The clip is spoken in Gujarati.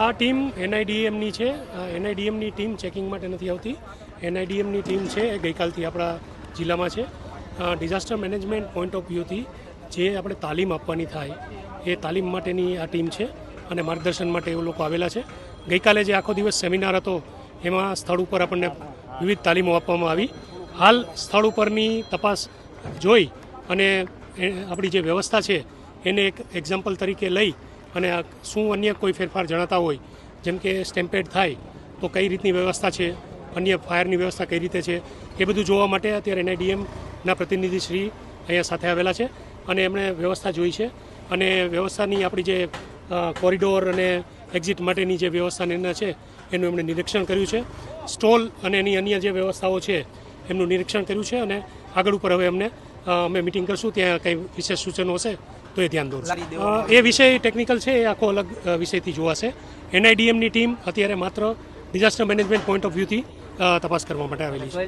આ ટીમ એનઆઈડીએમની છે. એનઆઈડીએમની ટીમ ચેકિંગ માટે નથી આવતી. એનઆઈડીએમની ટીમ છે એ ગઈકાલથી આપણા જિલ્લામાં છે. ડિઝાસ્ટર મેનેજમેન્ટ પોઈન્ટ ઓફ વ્યૂથી જે આપણે તાલીમ આપવાની થાય એ તાલીમ માટેની આ ટીમ છે અને માર્ગદર્શન માટે એ લોકો આવેલા છે. ગઈકાલે જે આખો દિવસ સેમિનાર હતો, એમાં સ્થળ ઉપર આપણને વિવિધ તાલીમો આપવામાં આવી. હાલ સ્થળ ઉપરની તપાસ જોઈ અને આપણી જે વ્યવસ્થા છે એને એક એક્ઝામ્પલ તરીકે લઈ અને શું અન્ય કોઈ ફેરફાર જણાતા હોય જેમ કે સ્ટેમ્પેડ થાય તો કઈ રીતની વ્યવસ્થા છે? અન્ય ફાયરની વ્યવસ્થા કઈ રીતે છે? એ બધું જોવા માટે અત્યારે એનઆઈડીએમના પ્રતિનિધિશ્રી અહીંયા સાથે આવેલા છે અને એમણે વ્યવસ્થા જોઈ છે. અને વ્યવસ્થાની આપણી જે કોરિડોર અને એક્ઝિટ માટેની જે વ્યવસ્થા એના છે એનું એમણે નિરીક્ષણ કર્યું છે. સ્ટોલ અને એની અન્ય જે વ્યવસ્થાઓ છે એમનું નિરીક્ષણ કર્યું છે અને આગળ ઉપર હવે અમને અ, અમે મિટિંગ કરશું ત્યાં કંઈ વિશેષ સૂચનો હશે તો એ ધ્યાન દોરશું. એ વિષય ટેકનિકલ છે એ આખો અલગ વિષયથી જોવાશે. એનઆઈડીએમની ટીમ અત્યારે માત્ર ડિઝાસ્ટર મેનેજમેન્ટ પોઈન્ટ ઓફ વ્યૂથી તપાસ કરવા માટે આવેલી છે.